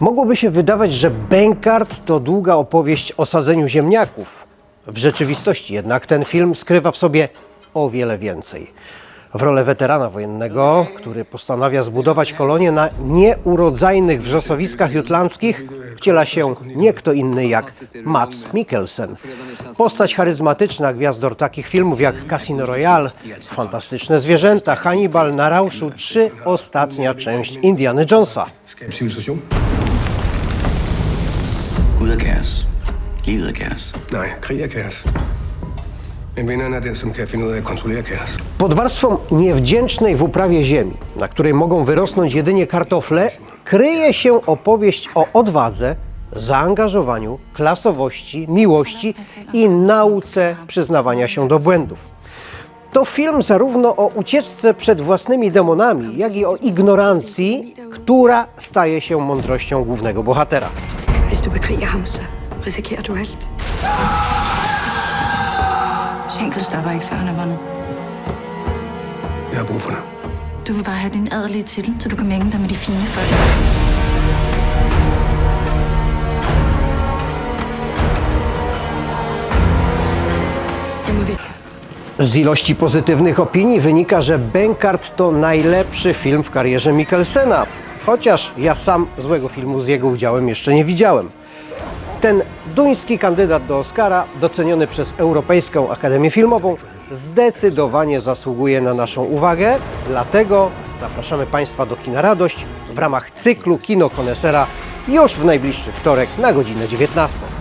Mogłoby się wydawać, że Bękart to długa opowieść o sadzeniu ziemniaków. W rzeczywistości jednak ten film skrywa w sobie o wiele więcej. W rolę weterana wojennego, który postanawia zbudować kolonię na nieurodzajnych wrzosowiskach jutlandzkich, wciela się nie kto inny jak Mats Mikkelsen. Postać charyzmatyczna gwiazdor takich filmów jak Casino Royale, Fantastyczne Zwierzęta, Hannibal na Rauszu czy ostatnia część Indiana Jonesa. Skab civilisation? Ud af kaos. Livet er kaos. Nej, krig er kaos. Men vinderen er den, som kan finde ud af at kontrollere kaos. Pod warstwą niewdzięcznej w uprawie ziemi, na której mogą wyrosnąć jedynie kartofle, kryje się opowieść o odwadze, zaangażowaniu, klasowości, miłości i nauce przyznawania się do błędów. To film zarówno o ucieczce przed własnymi demonami, jak i o ignorancji, która staje się mądrością głównego bohatera. Hvis du bekriger ham, så risikerer du alt. Schenkel stopper ikke, før han er vundet. Jeg har brug for dig. Du vil bare have din adelige titel, så du kan mænge dig med de fine folk. Jeg må væk. Z ilości pozytywnych opinii wynika, że Bękart to najlepszy film w karierze Mikkelsena. Chociaż ja sam złego filmu z jego udziałem jeszcze nie widziałem. Ten duński kandydat do Oscara, doceniony przez Europejską Akademię Filmową, zdecydowanie zasługuje na naszą uwagę. Dlatego zapraszamy Państwa do Kina Radość w ramach cyklu Kino Konesera już w najbliższy wtorek na godzinę 19.